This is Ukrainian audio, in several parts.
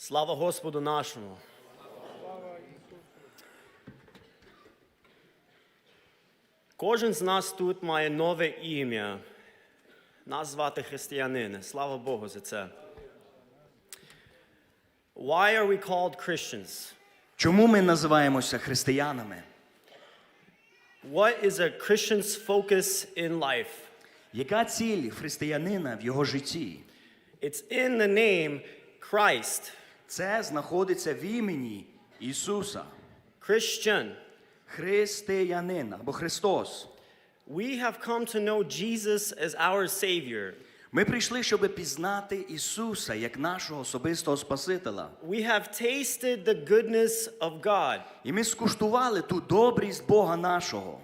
Слава Господу нашому. Кожен з нас тут має нове ім'я. Нас звати християнин. Слава Богу за це. Why are we called Christians? Чому ми називаємося християнами? What is a Christian's focus in life? Яка ціль християнина в його житті? It's in the name Christ, Це знаходиться в імені Ісуса, Christian. християнин або Христос. We have come to know Jesus as our Savior. Ми прийшли, щоб пізнати Ісуса як нашого особистого Спасителя. We have tasted the goodness of God. І ми скуштували ту добрість Бога нашого.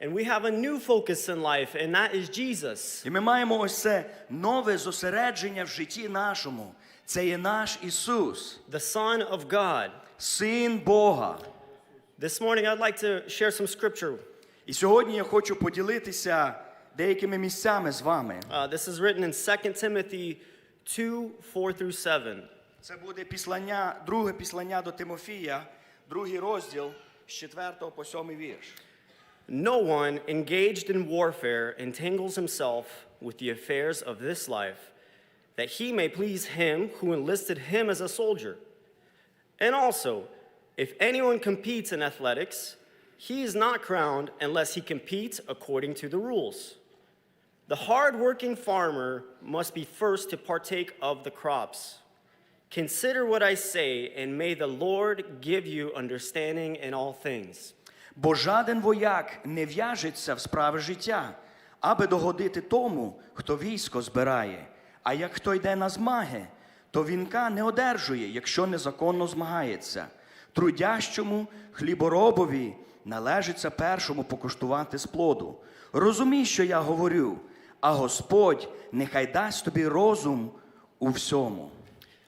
And we have a new focus in life, and that is Jesus. І ми маємо ось це нове зосередження в житті нашому. Це є наш Ісус, the Son of God. Син Бога. This morning, I'd like to share some scripture. І сьогодні я хочу поділитися деякими місцями з вами. Uh, this is written in 2 Timothy 2 4 through 7. Це буде післання, друге післання до Тимофія, другий розділ з 4 по 7 вірш. No one engaged in warfare entangles himself with the affairs of this life, that he may please him who enlisted him as a soldier. And also, if anyone competes in athletics, he is not crowned unless he competes according to the rules. The hard-working farmer must be first to partake of the crops. Consider what I say, and may the Lord give you understanding in all things. Бо жаден вояк не в'яжеться в справи життя, аби догодити тому, хто військо збирає. А як хто йде на змаги, то вінка не одержує, якщо незаконно змагається. Трудящому хліборобові належиться першому покуштувати з плоду. Розумій, що я говорю, а Господь нехай дасть тобі розум у всьому.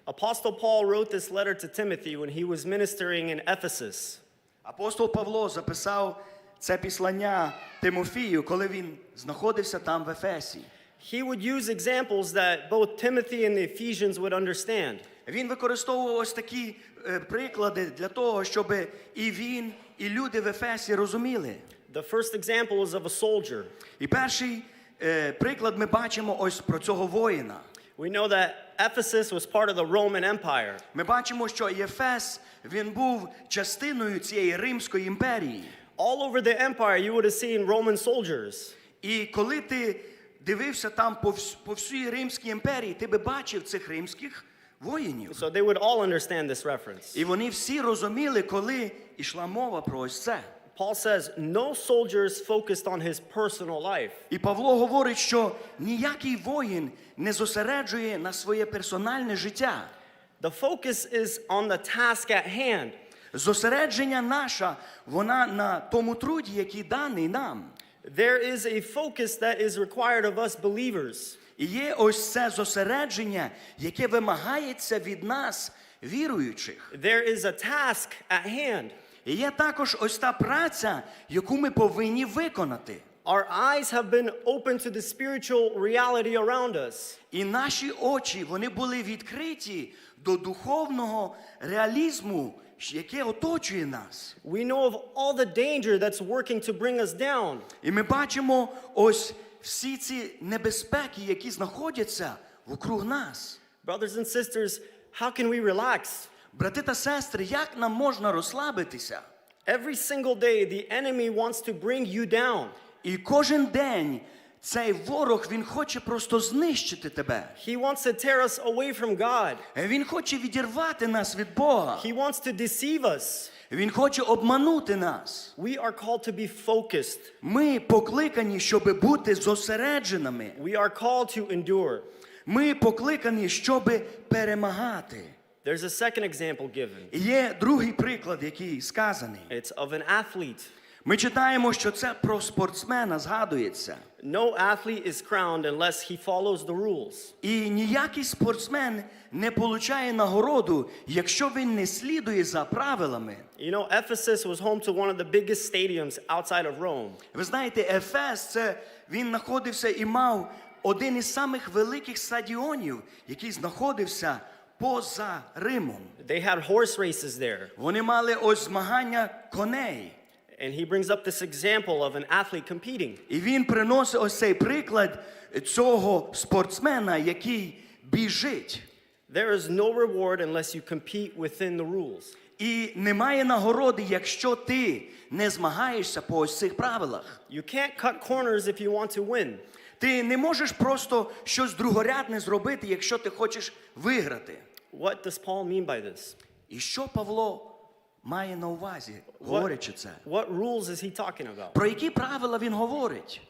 Apostle Paul wrote this letter to Timothy when he was ministering in Ephesus. Апостол Павло записав це післання Тимофію, коли він знаходився там в Ефесі. He would use examples that both Timothy and the Ephesians would understand. Він використовував ось такі е, приклади для того, щоб і він, і люди в Ефесі розуміли. The first example is of a soldier. І перший е, приклад ми бачимо ось про цього воїна. We know that Ephesus was part of the Roman Empire. Ми бачимо, що Єфес він був частиною цієї Римської імперії. All over the empire, you would have seen Roman soldiers. І коли ти дивився там по, вс- по всій Римській імперії, ти би бачив цих римських воїнів. So they would all understand this reference. І вони всі розуміли, коли йшла мова про ось це. Paul says, No soldier is focused on his personal life. І Павло говорить, що ніякий воїн не зосереджує на своє персональне життя. The focus is on the task at hand. Зосередження наша, вона на тому труді, який даний нам. There is a focus that is required of us believers. І є ось це зосередження, яке вимагається від нас, віруючих. There is a task at hand. І є також ось та праця, яку ми повинні виконати. Our eyes have been open to the spiritual reality around us. І наші очі вони були відкриті до духовного реалізму, яке оточує нас. We know of all the danger that's working to bring us down. І ми бачимо ось всі ці небезпеки, які знаходяться вокруг нас. Brothers and sisters, how can we relax? Брати та сестри, як нам можна розслабитися? Every single day, the enemy wants to bring you down. І кожен день цей ворог він хоче просто знищити тебе. He wants to tear us away from God. Він хоче відірвати нас від Бога. He wants to deceive us. Він хоче обманути нас. We are called to be focused. Ми покликані, щоб бути зосередженими. We are called to endure. Ми покликані, щоб перемагати. There's a second example given. Є другий приклад, який сказаний. It's of an athlete. Ми читаємо, що це про спортсмена згадується. No athlete is crowned unless he follows the rules. І ніякий спортсмен не получає нагороду, якщо він не слідує за правилами. You know, Ephesus was home to one of the biggest stadiums outside of Rome. Ви знаєте, Ефес це він знаходився і мав один із самих великих стадіонів, який знаходився поза Римом. They had horse races there. Вони мали ось змагання коней. And he brings up this example of an athlete competing. І він приносить ось цей приклад цього спортсмена, який біжить. There is no reward unless you compete within the rules. І немає нагороди, якщо ти не змагаєшся по ось цих правилах. You can't cut corners if you want to win. Ти не можеш просто щось другорядне зробити, якщо ти хочеш виграти. What does Paul mean by this? І що Павло має на увазі, говорячи це? What rules is he talking about? Про які правила він говорить?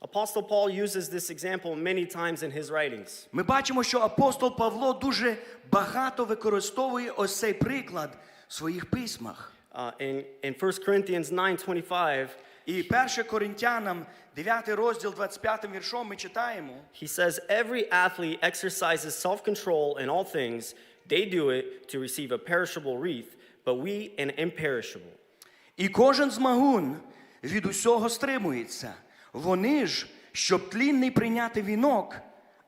Apostle Paul uses this example many times in his writings. Ми бачимо, що апостол Павло дуже багато використовує ось цей приклад в своїх письмах. Uh, in, in 1 Corinthians 9:25, І 1 Коринтянам, 9 розділ, 25 віршом ми читаємо. he says, Every athlete exercises self-control in all things. They do it to receive a perishable wreath, but we an imperishable. І кожен змагун від усього стримується. Вони ж, щоб тлінний прийняти вінок,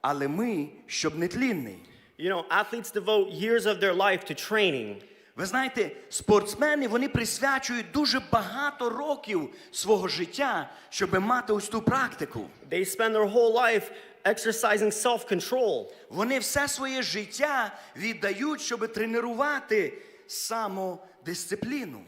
але ми, щоб не тлінний. You know, athletes devote years of their life to training, Ви знаєте, спортсмени вони присвячують дуже багато років свого життя, щоб мати ось ту практику. they spend their whole life exercising self-control. Вони все своє життя віддають, щоб тренувати самодисципліну.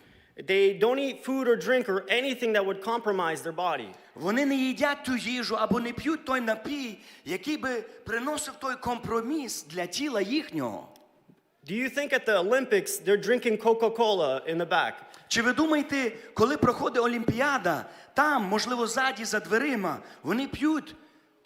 They don't eat food or drink or anything that would compromise their body. Вони не їдять ту їжу або не п'ють той напій, який би приносив той компроміс для тіла їхнього. Do you think at the Olympics they're drinking Coca-Cola in the back? Чи ви думаєте, коли проходить Олімпіада, там, можливо, ззаді за дверима, вони п'ють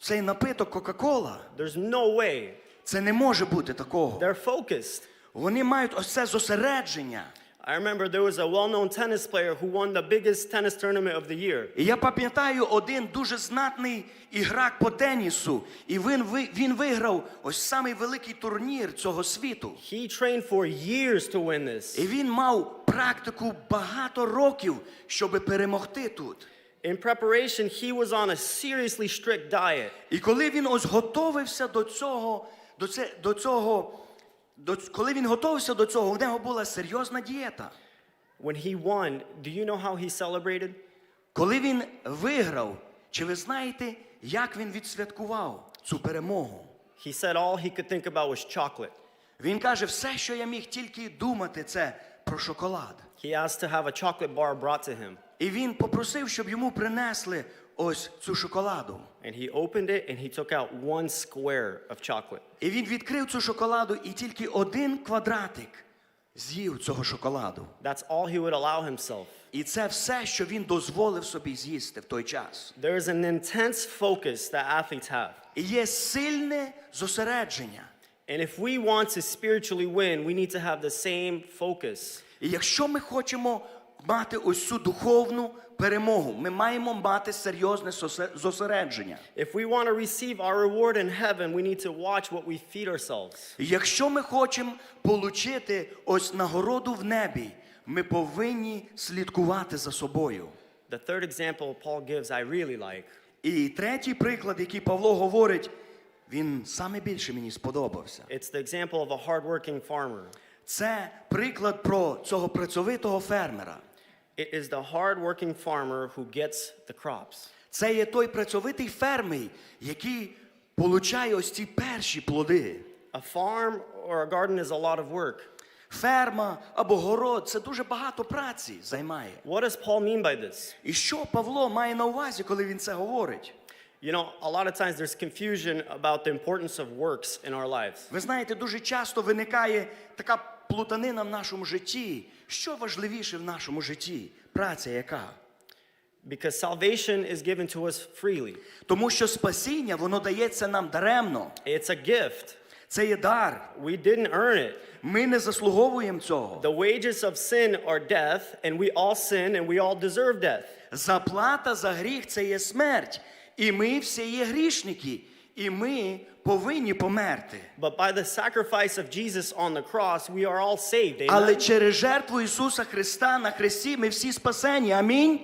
цей напиток Кока-Кола? There's no way. Це не може бути такого. They're focused. Вони мають ось це зосередження. I remember there was a well-known tennis player who won the biggest tennis tournament of the year. І я пам'ятаю один дуже знатний іграк по тенісу, і він, він виграв ось самий великий турнір цього світу. He trained for years to win this. І він мав практику багато років, щоб перемогти тут. In preparation, he was on a seriously strict diet. І коли він ось готовився до цього, до, це, до цього, до, коли він готовився до цього, в нього була серйозна дієта. When he won, do you know how he celebrated? Коли він виграв, чи ви знаєте, як він відсвяткував цю перемогу? He said all he could think about was chocolate. Він каже, все, що я міг тільки думати, це про шоколад. He asked to have a chocolate bar brought to him. І він попросив, щоб йому принесли ось цю шоколаду. And he opened it and he took out one square of chocolate. І він відкрив цю шоколаду і тільки один квадратик з'їв цього шоколаду. That's all he would allow himself. І це все, що він дозволив собі з'їсти в той час. There is an intense focus that athletes have. І є сильне зосередження. And if we want to spiritually win, we need to have the same focus. І якщо ми хочемо мати ось цю духовну перемогу, ми маємо мати серйозне зосередження. If we want to receive our reward in heaven, we need to watch what we feed ourselves. Якщо ми хочемо отримати ось нагороду в небі, ми повинні слідкувати за собою. The third example Paul gives, I really like. І третій приклад, який Павло говорить, він саме більше мені сподобався. It's the example of a hardworking farmer. Це приклад про цього працьовитого фермера. It is the hardworking farmer who gets the crops. Це є той працьовитий фермер, який получає ось ці перші плоди. A farm or a garden is a lot of work. Ферма або город це дуже багато праці займає. What does Paul mean by this? І що Павло має на увазі, коли він це говорить? You know, a lot of times there's confusion about the importance of works in our lives. Ви знаєте, дуже часто виникає така плутанина в нашому житті. Що важливіше в нашому житті? Праця яка? Because salvation is given to us freely. Тому що спасіння, воно дається нам даремно. It's a gift. Це є дар. We didn't earn it. Ми не заслуговуємо цього. The wages of sin are death, and we all sin and we all deserve death. Заплата за гріх це є смерть. І ми всі є грішники. І ми повинні померти. But by the sacrifice of Jesus on the cross, we are all saved. Але через жертву Ісуса Христа на хресті ми всі спасені. Амінь.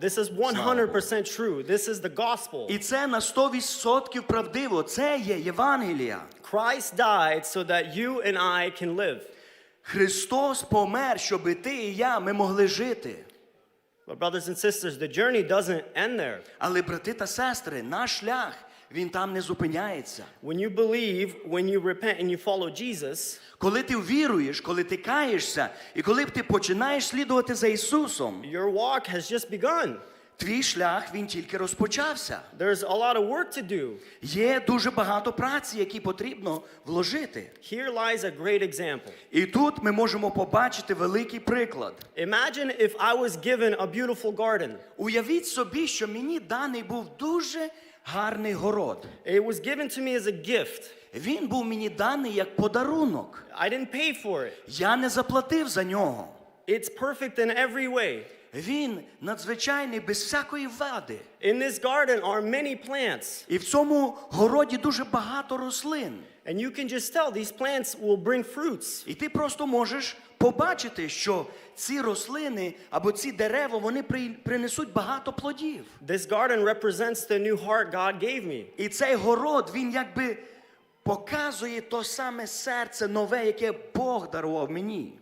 This is 100% true. This is the gospel. І це на 100% правдиво. Це є Євангелія. Christ died so that you and I can live. Христос помер, щоб ти і я ми могли жити. But, brothers and sisters, the journey doesn't end there. Але, брати та сестри, наш шлях він там не зупиняється. When you believe, when you repent and you follow Jesus, Коли ти віруєш, коли ти каєшся, і коли ти починаєш слідувати за Ісусом, your walk has just begun. твій шлях він тільки розпочався. There's a lot of work to do. Є дуже багато праці, які потрібно вложити. Here lies a great example. І тут ми можемо побачити великий приклад. Imagine if I was given a beautiful garden. Уявіть собі, що мені даний був дуже гарний город. It was given to me as a gift. Він був мені даний як подарунок. I didn't pay for it. Я не заплатив за нього. It's perfect in every way. Він надзвичайний без всякої вади. In this garden are many plants, І в цьому городі дуже багато рослин. and you can just tell these plants will bring fruits. І ти просто можеш побачити, що ці рослини або ці дерева вони принесуть багато плодів. This garden represents the new heart God gave me. І цей город він якби показує то саме серце нове, яке Бог дарував мені.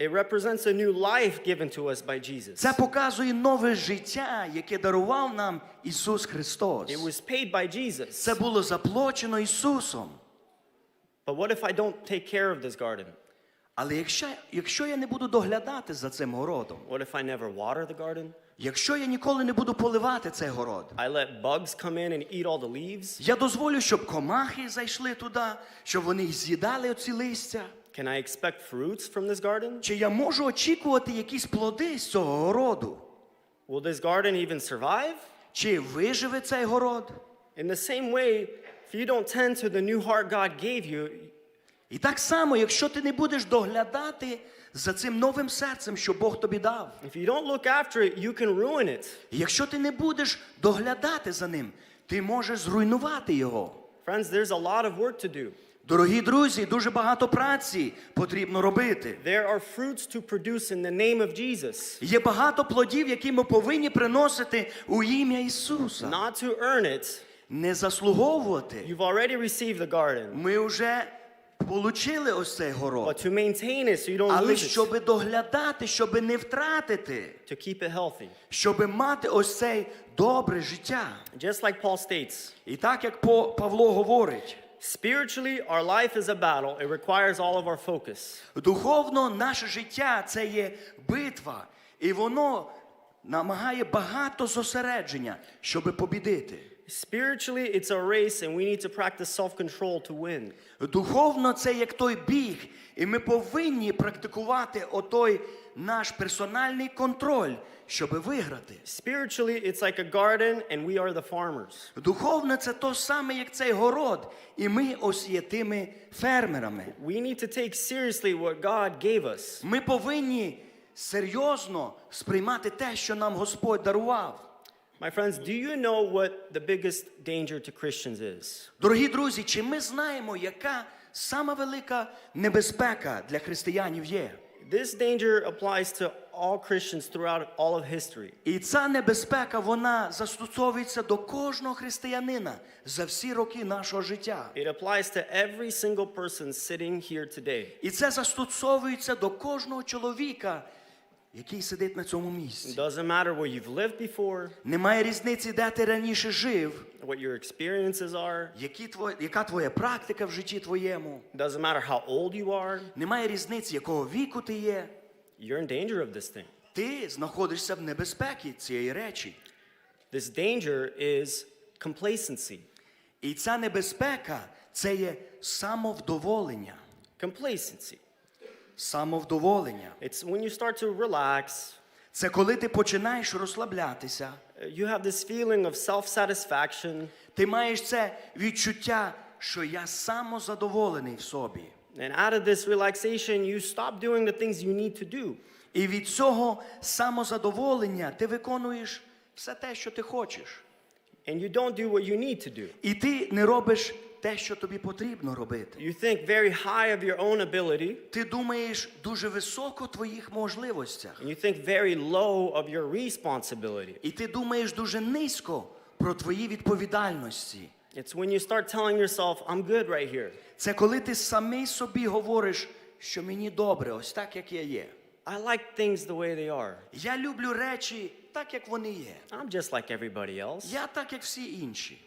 It represents a new life given to us by Jesus. Це показує нове життя, яке дарував нам Ісус Христос. It was paid by Jesus. Це було заплачено Ісусом. But what if I don't take care of this garden? Але якщо, якщо я не буду доглядати за цим городом, What if I never water the garden? якщо я ніколи не буду поливати цей город, I let bugs come in and eat all the leaves? я дозволю, щоб комахи зайшли туди, щоб вони з'їдали оці листя. Can I expect fruits from this garden? Чи я можу очікувати якісь плоди з цього городу? Will this garden even survive? Чи виживе цей город? In the same way, if you don't tend to the new heart God gave you, І так само, якщо ти не будеш доглядати за цим новим серцем, що Бог тобі дав, if you don't look after it, you can ruin it. якщо ти не будеш доглядати за ним, ти можеш зруйнувати його. Friends, there's a lot of work to do. Дорогі друзі, дуже багато праці потрібно робити. There are fruits to produce in the name of Jesus. Є багато плодів, які ми повинні приносити у ім'я Ісуса. Not to earn it, Не заслуговувати. you've already received the garden, Ми вже отримали ось цей but город. to maintain it so you don't Але lose it, щоб доглядати, щоб не втратити, to keep it healthy. щоб мати ось цей добре життя. Just like Paul states, І так як По- Павло говорить, spiritually, our life is a battle. It requires all of our focus. духовно наше життя це є битва, і воно намагає багато зосередження, щоб побідити. Spiritually, it's a race, and we need to practice self control to win. Духовно це як той біг, і ми повинні практикувати отой наш персональний контроль, щоб виграти. Spiritually, it's like a garden, and we are the farmers. Духовно це то саме, як цей город, і ми ось є тими фермерами. We need to take seriously what God gave us. Ми повинні серйозно сприймати те, що нам Господь дарував. My friends, do you know what the biggest danger to Christians is? Дорогі друзі, чи ми знаємо, яка сама велика небезпека для християнів є? This danger applies to all Christians throughout all of history. І ця небезпека вона застосовується до кожного християнина за всі роки нашого життя. It applies to every single person sitting here today. І це застосовується до кожного чоловіка, який сидить на цьому місці. doesn't matter where you've lived before, Немає різниці, де ти раніше жив, what your experiences are. які твої, яка твоя практика в житті твоєму. Doesn't matter how old you are. Немає різниці, якого віку ти є. You're in danger of this thing. Ти знаходишся в небезпеці цієї речі. This danger is complacency. І ця небезпека це є самовдоволення. Complacency. Самовдоволення. It's when you start to relax, Це коли ти починаєш розслаблятися, uh, you have this feeling of self satisfaction, ти маєш це відчуття, що я самозадоволений в собі. and out of this relaxation, you stop doing the things you need to do. І від цього самозадоволення ти виконуєш все те, що ти хочеш. And you don't do what you need to do. І ти не робиш те, що тобі потрібно робити. You think very high of your own ability, Ти думаєш дуже високо твоїх можливостях. and you think very low of your responsibility. І ти думаєш дуже низько про твої відповідальності. It's when you start telling yourself, I'm good right here. Це коли ти самий собі говориш, що мені добре, ось так, як я є. I like things the way they are. Я люблю речі так, як вони є. I'm just like everybody else. Я так, як всі інші.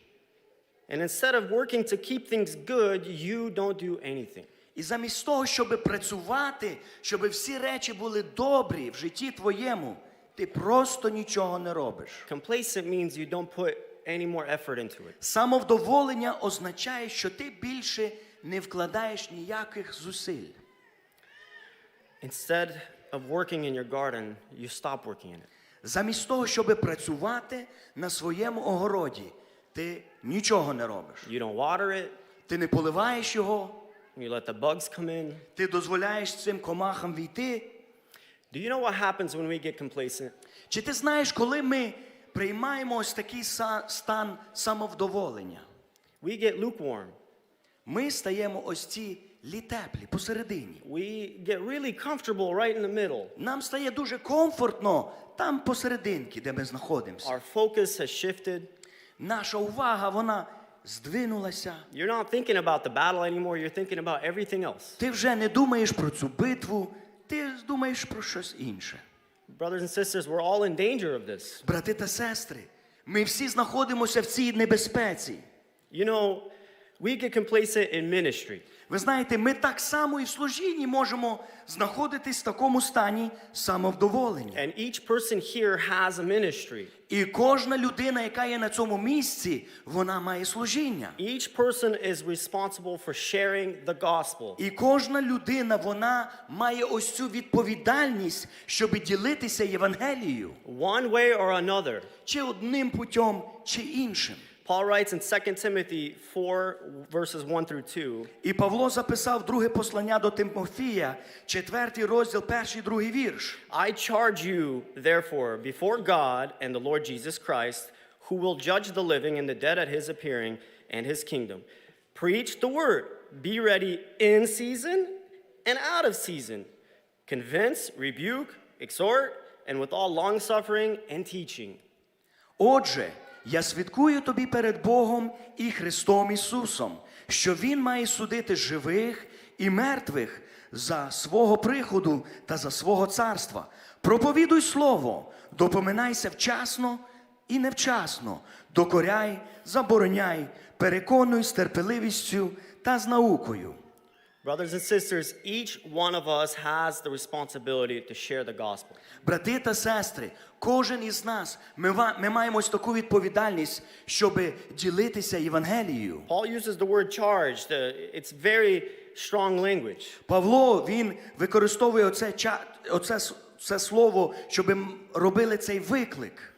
And instead of working to keep things good, you don't do anything. І замість того, щоб працювати, щоб всі речі були добрі в житті твоєму, ти просто нічого не робиш. Complacent means you don't put any more effort into it. Самовдоволення означає, що ти більше не вкладаєш ніяких зусиль. Instead of working in your garden, you stop working in it. Замість того, щоб працювати на своєму огороді, ти нічого не робиш. You don't water it, Ти не поливаєш його, you let the bugs come in. ти дозволяєш цим комахам війти. Do you know what happens when we get complacent? Чи ти знаєш, коли ми приймаємо ось такий стан самовдоволення? We get lukewarm. Ми стаємо ось ці літеплі посередині. We get really comfortable right in the middle. Нам стає дуже комфортно там посерединки, де ми знаходимося. Our focus has shifted. Наша увага, вона здвинулася. You're not thinking about the battle anymore, you're thinking about everything else. Ти вже не думаєш про цю битву, ти думаєш про щось інше. Brothers and sisters, we're all in danger of this. Брати та сестри, ми всі знаходимося в цій небезпеці. You know, we get complacent in ministry. Ви знаєте, ми так само і в служінні можемо знаходитись в такому стані самовдоволення. And each person here has a ministry. І кожна людина, яка є на цьому місці, вона має служіння. Each person is responsible for sharing the gospel. І кожна людина, вона має ось цю відповідальність, щоб ділитися Євангелією, One way or another. чи одним путем, чи іншим. Paul writes in 2 Timothy 4, verses 1 through 2. І Павло записав друге послання до Тимофія, четвертий розділ, перший, другий вірш. I charge you, therefore, before God and the Lord Jesus Christ, who will judge the living and the dead at his appearing and his kingdom. Preach the word. Be ready in season and out of season. Convince, rebuke, exhort, and with all long suffering and teaching. Отже, я свідкую тобі перед Богом і Христом Ісусом, що Він має судити живих і мертвих за свого приходу та за свого царства. Проповідуй слово, допоминайся вчасно і невчасно, докоряй, забороняй, переконуй з терпеливістю та з наукою. Brothers and sisters, each one of us has the responsibility to share the gospel. Брати та сестри, кожен із нас, ми, ва- ми маємо ось таку відповідальність, щоб ділитися Євангелією. Paul uses the word charge. The, it's very strong language. Павло він використовує оце, ча- оце с- це слово, щоб м- робили цей виклик.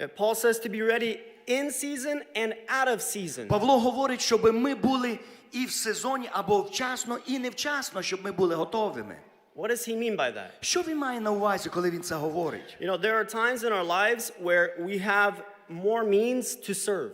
Uh, Paul says to be ready in season and out of season. Павло говорить, щоб ми були і в сезоні або вчасно, і невчасно, щоб ми були готовими. What does he mean by that? Що він має на увазі, коли він це говорить? You know, there are times in our lives where we have more means to serve.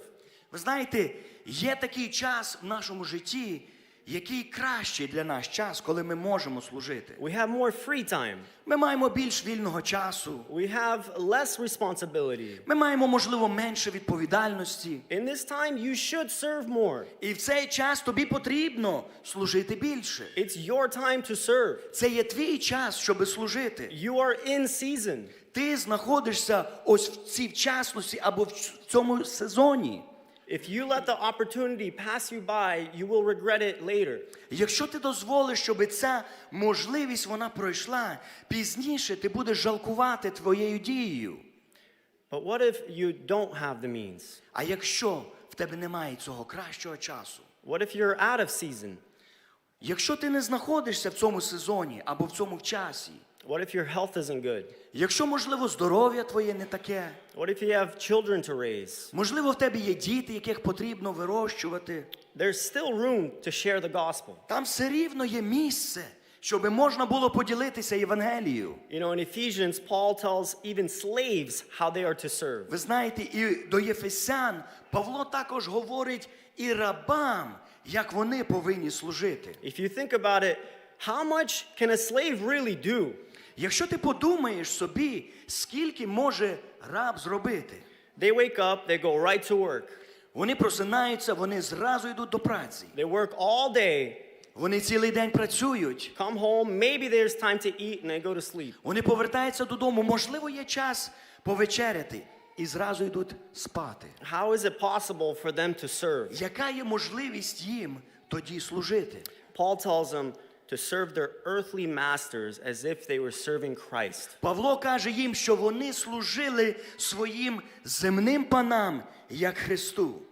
Ви знаєте, є такий час в нашому житті, який кращий для нас час, коли ми можемо служити. We have more free time. Ми маємо більш вільного часу. We have less responsibility. Ми маємо, можливо, менше відповідальності. In this time, you should serve more. І в цей час тобі потрібно служити більше. It's your time to serve. Це є твій час, щоб служити. You are in season. Ти знаходишся ось в цій вчасності або в цьому сезоні. If you let the opportunity pass you by, you will regret it later. Якщо ти дозволиш, щоб ця можливість вона пройшла, пізніше ти будеш жалкувати твоєю дією. But what if you don't have the means? А якщо в тебе немає цього кращого часу, What if you're out of season? якщо ти не знаходишся в цьому сезоні або в цьому часі, What if your health isn't good? якщо, можливо, здоров'я твоє не таке, What if you have children to raise? можливо, в тебе є діти, яких потрібно вирощувати, There's still room to share the gospel. там все рівно є місце, щоб можна було поділитися Євангелією. You know, in Ephesians, Paul tells even slaves how they are to serve. Ви знаєте, і до Єфесян Павло також говорить і рабам, як вони повинні служити. If you think about it, how much can a slave really do? Якщо ти подумаєш собі, скільки може раб зробити, They wake up, they go right to work. вони просинаються, вони зразу йдуть до праці. They work all day, Вони цілий день працюють. come home, maybe there's time to eat, and they go to sleep. Вони повертаються додому. Можливо, є час повечеряти і зразу йдуть спати. How is it possible for them to serve? Яка є можливість їм тоді служити? Paul tells them to serve their earthly masters as if they were serving Christ. Павло каже їм, що вони служили своїм земним панам, як Христу.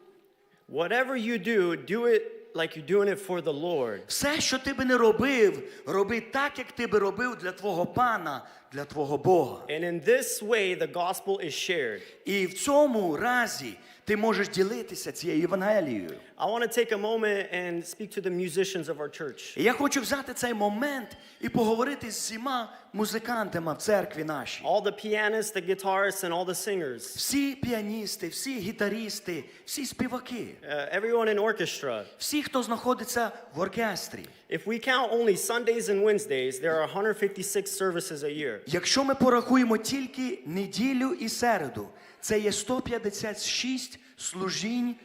Whatever you do, do it like you're doing it for the Lord. Все, що ти би не робив, роби так, як ти би робив для твого пана, для твого Бога. And in this way, the gospel is shared. І в цьому разі ти можеш ділитися цією Євангелією. I want to take a moment and speak to the musicians of our church. Я хочу взяти цей момент і поговорити з всіма музикантами в церкві нашій. All the pianists, the guitarists, and all the singers. Всі піаністи, всі гітарісти, всі співаки, Uh, everyone in orchestra. всі, хто знаходиться в оркестрі. If we count only Sundays and Wednesdays, there are 156 services a year. Якщо ми порахуємо тільки неділю і середу, це є 156 служінь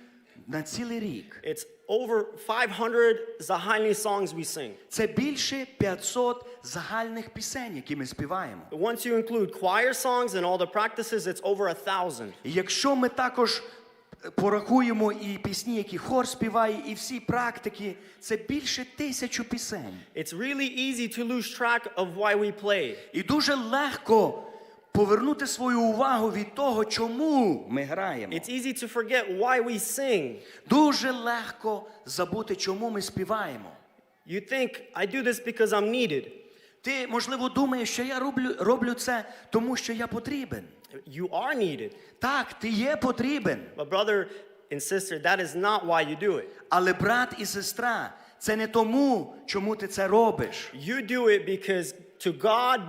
на цілий рік. It's over 500 Zahani songs we sing. Це більше 500 загальних пісень, які ми співаємо. Once you include choir songs and all the practices, it's over a thousand. І якщо ми також е, порахуємо і пісні, які хор співає, і всі практики, це більше тисячу пісень. It's really easy to lose track of why we play. І дуже легко повернути свою увагу від того, чому ми граємо. It's easy to forget why we sing. Дуже легко забути, чому ми співаємо. You think, I do this because I'm needed. Ти, можливо, думаєш, що я роблю, роблю це, тому що я потрібен. You are needed. Так, ти є потрібен. But, brother and sister, that is not why you do it. Але брат і сестра, це не тому, чому ти це робиш. You do it because to God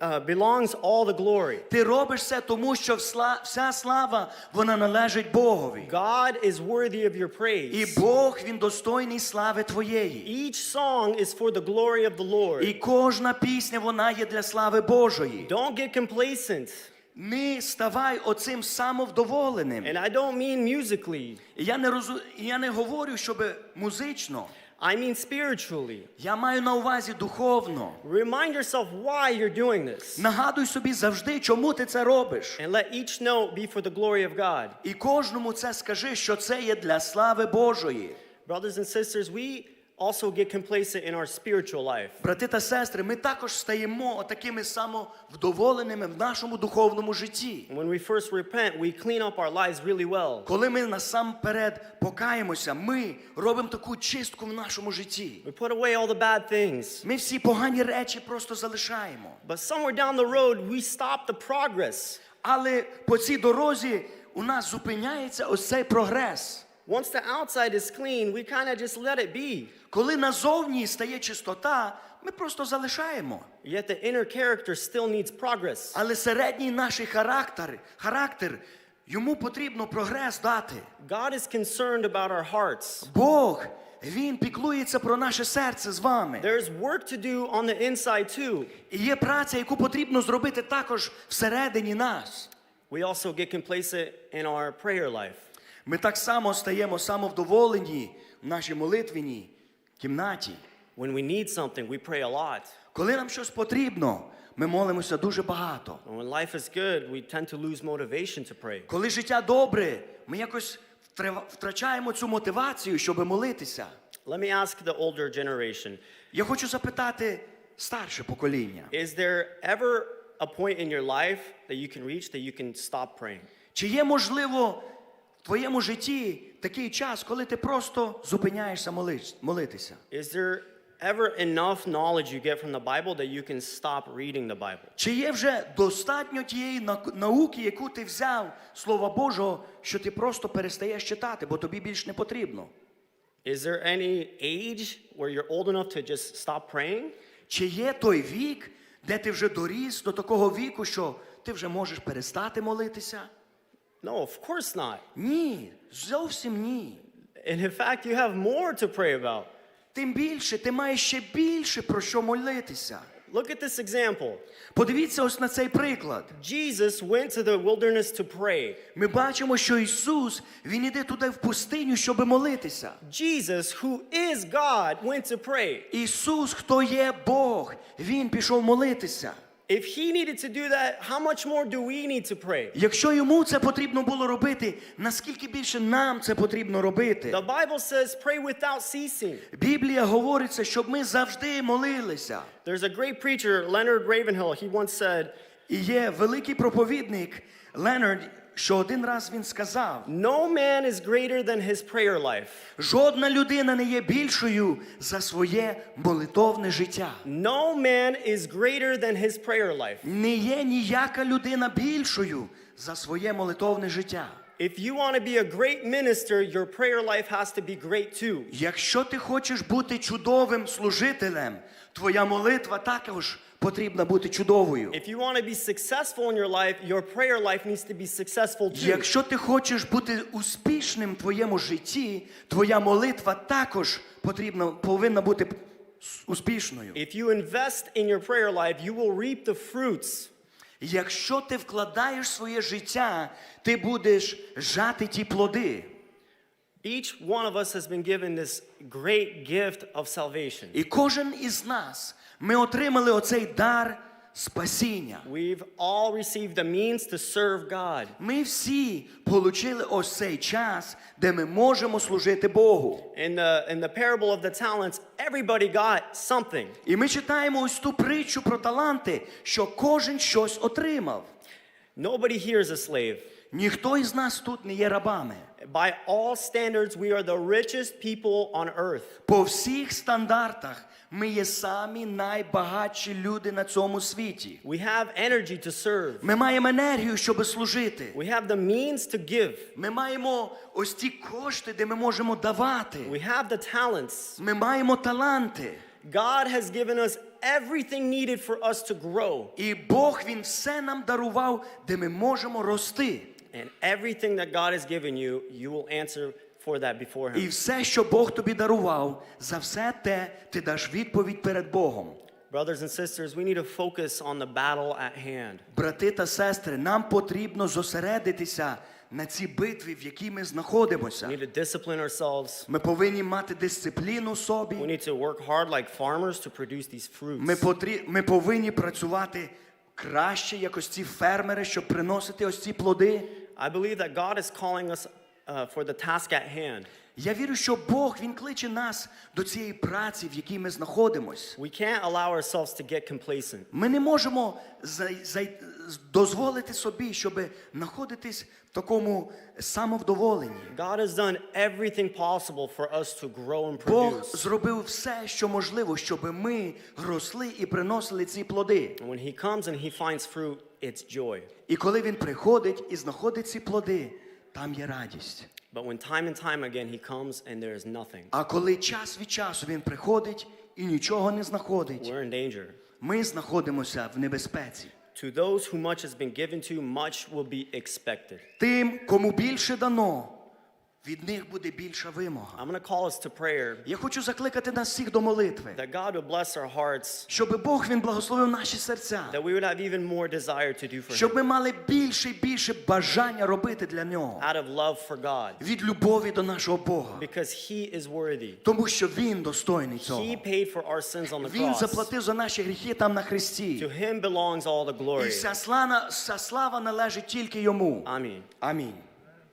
uh, belongs all the glory. Ти робиш це тому, що вся слава вона належить Богові. God is worthy of your І. Бог він достойний слави твоєї. Each song is for the glory of the Lord. І кожна пісня вона є для слави Божої. Don't get complacent. Не ставай оцим самовдоволеним. And I don't mean musically, я не я не говорю, щоб музично. I mean spiritually. Я маю на увазі духовно. Remind yourself why you're doing this. Нагадуй собі завжди, чому ти це робиш. And let each note be for the glory of God. І кожному це скажи, що це є для слави Божої. Brothers and sisters, we also get complacent in our spiritual life. Брати та сестри, ми також стаємо такими самовдоволеними в нашому духовному житті. When we first repent, we clean up our lives really well. Коли ми насамперед покаємося, ми робимо таку чистку в нашому житті. We put away all the bad things. Ми всі погані речі просто залишаємо. But somewhere down the road, we stop the progress. Але по цій дорозі у нас зупиняється ось цей прогрес. Once the outside is clean, we kind of just let it be. Коли назовні стає чистота, ми просто залишаємо. Yet the inner character still needs progress. Але середній наш характер, характер йому потрібно прогрес дати. God is concerned about our hearts. Бог, Він піклується про наше серце з вами. There's work to do on the inside too. І є праця, яку потрібно зробити також всередині нас. We also get complacent in our prayer life. Ми так само стаємо самовдоволені в нашій молитвеній кімнаті. When we need something, we pray a lot. Коли нам щось потрібно, ми молимося дуже багато. When life is good, we tend to lose motivation to pray. Коли життя добре, ми якось втрачаємо цю мотивацію, щоб молитися. Let me ask the older generation Я хочу запитати старше покоління. Is there ever a point in your life that you can reach that you can stop praying? Чи є можливо твоєму житті такий час, коли ти просто зупиняєшся молитися? Is there ever enough knowledge you get from the Bible that you can stop reading the Bible? Чи є вже достатньо тієї науки, яку ти взяв Слова Божого, що ти просто перестаєш читати, бо тобі більш не потрібно? Is there any age where you're old enough to just stop praying? Чи є той вік, де ти вже доріс до такого віку, що ти вже можеш перестати молитися? No, of course not. Ні, зовсім ні. And in fact, you have more to pray about. Тим більше ти маєш ще більше про що молитися. Look at this example. Подивіться ось на цей приклад. Jesus went to the wilderness to pray. Ми бачимо, що Ісус Він іде туди в пустиню, щоб молитися. Jesus, who is God, went to pray. Ісус, хто є Бог, Він пішов молитися. If he needed to do that, how much more do we need to pray? Якщо йому це потрібно було робити, наскільки більше нам це потрібно робити? The Bible says, pray without ceasing. Біблія говориться, щоб ми завжди молилися. There's a great preacher, Leonard Ravenhill. He once said, І є великий проповідник Ленард, що один раз він сказав: No man is greater than his prayer life. жодна людина не є більшою за своє молитовне життя. No man is greater than his prayer life. Не є ніяка людина більшою за своє молитовне життя. If you want to be a great minister, your prayer life has to be great too. Якщо ти хочеш бути чудовим служителем, твоя молитва також потрібна бути чудовою. If you want to be successful in your life, your prayer life needs to be successful too. Якщо ти хочеш бути успішним в твоєму житті, твоя молитва також потрібна, повинна бути успішною. If you invest in your prayer life, you will reap the fruits. Якщо ти вкладаєш своє життя, ти будеш жати ті плоди. Each one of us has been given this great gift of salvation. І кожен із нас ми отримали оцей дар спасіння. We've all received the means to serve God. Ми всі отримали ось цей час, де ми можемо служити Богу. In the, in the parable of the talents, everybody got something. І ми читаємо ось ту притчу про таланти, що кожен щось отримав. Nobody here is a slave. Ніхто із нас тут не є рабами. By all standards, we are the richest people on earth. По всіх стандартах ми є самі найбагатші люди на цьому світі. We have energy to serve. Ми маємо енергію, щоб служити. We have the means to give. Ми маємо ось ті кошти, де ми можемо давати. We have the talents. Ми маємо таланти. God has given us everything needed for us to grow. І Бог Він все нам дарував, де ми можемо рости. And everything that God has given you, you will answer for that before І все, що Бог тобі дарував, за все те ти даш відповідь перед Богом. Brothers and sisters, we need to focus on the battle at hand. Брати та сестри, нам потрібно зосередитися на цій битві, в якій ми We знаходимося. need to discipline ourselves. Ми повинні мати дисципліну в We собі. need to work hard like farmers to produce these fruits. Ми, потрі... ми повинні працювати краще, як ось ці фермери, щоб приносити ось ці плоди. I believe that God is calling us uh, for the task at hand. Я вірю, що Бог Він кличе нас до цієї праці, в якій ми знаходимось. We can't allow ourselves to get complacent. Ми не можемо зай- зай- дозволити собі, щоб знаходитись в такому самовдоволенні. God has done everything possible for us to grow and Бог produce. зробив все, що можливо, щоб ми росли і приносили ці плоди. And when He comes and He finds fruit, it's joy. І коли він приходить і знаходить ці плоди, там є радість. But when time and time again He comes and there is nothing, А коли час від часу він приходить і нічого не знаходить, we're in danger. ми знаходимося в небезпеці. To those who much has been given to, much will be expected. Тим, кому більше дано, від них буде більша вимога. I'm to call us to prayer Я хочу закликати нас всіх до молитви, that God would bless our hearts, щоб Бог він благословив наші серця, that we would have even more desire to do for щоб ми мали більше і більше бажання робити для нього out of love for God від любові до нашого Бога, because He is worthy. тому що він достойний цього. He paid for our sins on the Він cross. заплатив за наші гріхи там на To. Him belongs all the І glory. вся слава, вся слава належить тільки йому. Amen. Амінь.